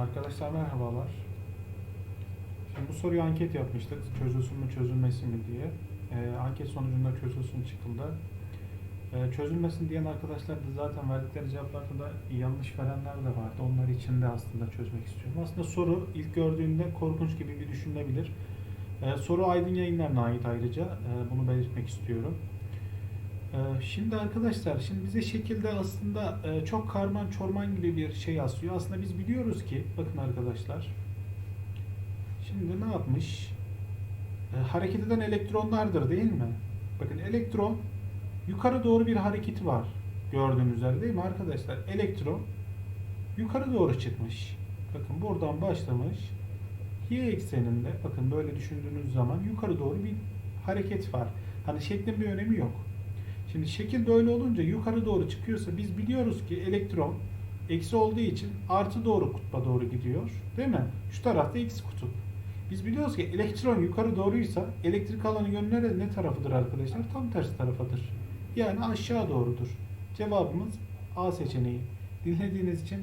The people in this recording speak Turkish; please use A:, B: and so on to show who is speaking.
A: Arkadaşlar merhabalar. Şimdi bu soruyu anket yapmıştık. Çözülsün mü çözülmesin mi diye. Ee, anket sonucunda çözülsün çıkıldı. Ee, çözülmesin diyen arkadaşlar da zaten verdikleri cevaplarda da yanlış verenler de vardı. Onlar için de aslında çözmek istiyorum. Aslında soru ilk gördüğünde korkunç gibi bir düşünülebilir. Ee, soru Aydın Yayınları'na ait ayrıca. Ee, bunu belirtmek istiyorum. Ee, Şimdi arkadaşlar, şimdi bize şekilde aslında e, çok karman çorman gibi bir şey yansıyor. Aslında biz biliyoruz ki, bakın arkadaşlar. Şimdi ne yapmış? E, hareket eden elektronlardır değil mi? Bakın elektron yukarı doğru bir hareketi var. Gördüğünüz üzere değil mi arkadaşlar? Elektron yukarı doğru çıkmış. Bakın buradan başlamış. Y ekseninde bakın böyle düşündüğünüz zaman yukarı doğru bir hareket var. Hani şeklin bir önemi yok. Şimdi şekil böyle olunca yukarı doğru çıkıyorsa biz biliyoruz ki elektron eksi olduğu için artı doğru kutba doğru gidiyor. Değil mi? Şu tarafta eksi kutup. Biz biliyoruz ki elektron yukarı doğruysa elektrik alanı yönü nere- ne tarafıdır arkadaşlar? Tam tersi tarafıdır. Yani aşağı doğrudur. Cevabımız A seçeneği. Dinlediğiniz için